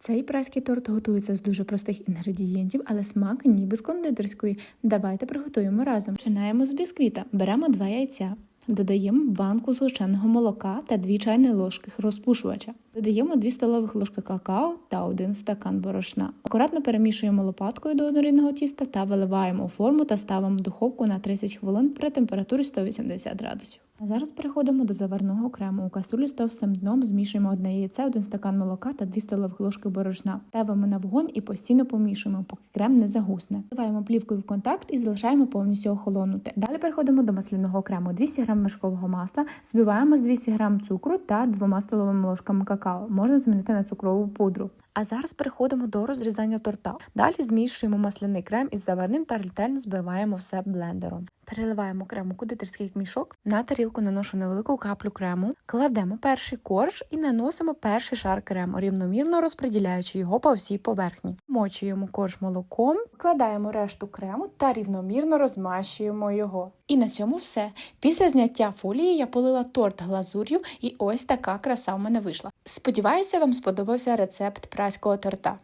Цей прайський торт готується з дуже простих інгредієнтів, але смак ніби з кондитерської. Давайте приготуємо разом. Починаємо з бісквіта. Беремо два яйця. Додаємо банку згущеного молока та 2 чайні ложки розпушувача. Додаємо 2 столових ложки какао та 1 стакан борошна. Акуратно перемішуємо лопаткою до однорідного тіста та виливаємо у форму та ставимо в духовку на 30 хвилин при температурі 180 градусів. А зараз переходимо до заварного крему. У каструлі з товстим дном змішуємо одне яйце, 1 стакан молока та 2 столових ложки борошна. Ставимо на вогонь і постійно помішуємо, поки крем не загусне. Вливаємо плівкою в контакт і залишаємо повністю охолонути. Далі переходимо до масляного крему. 200 г вершкового масла, збиваємо з 200 г цукру та 2 столовими ложками какао. Можна замінити на цукрову пудру. А зараз переходимо до розрізання торта. Далі змішуємо масляний крем із заварним та ретельно збиваємо все блендером. Переливаємо крем у кондитерський мішок. На тарілку наношу невелику каплю крему, кладемо перший корж і наносимо перший шар крему, рівномірно розподіляючи його по всій поверхні. Мочуємо корж молоком, вкладаємо решту крему та рівномірно розмащуємо його. І на цьому все. Після зняття фолії я полила торт глазур'ю, і ось така краса в мене вийшла. Сподіваюся, вам сподобався рецепт праського торта.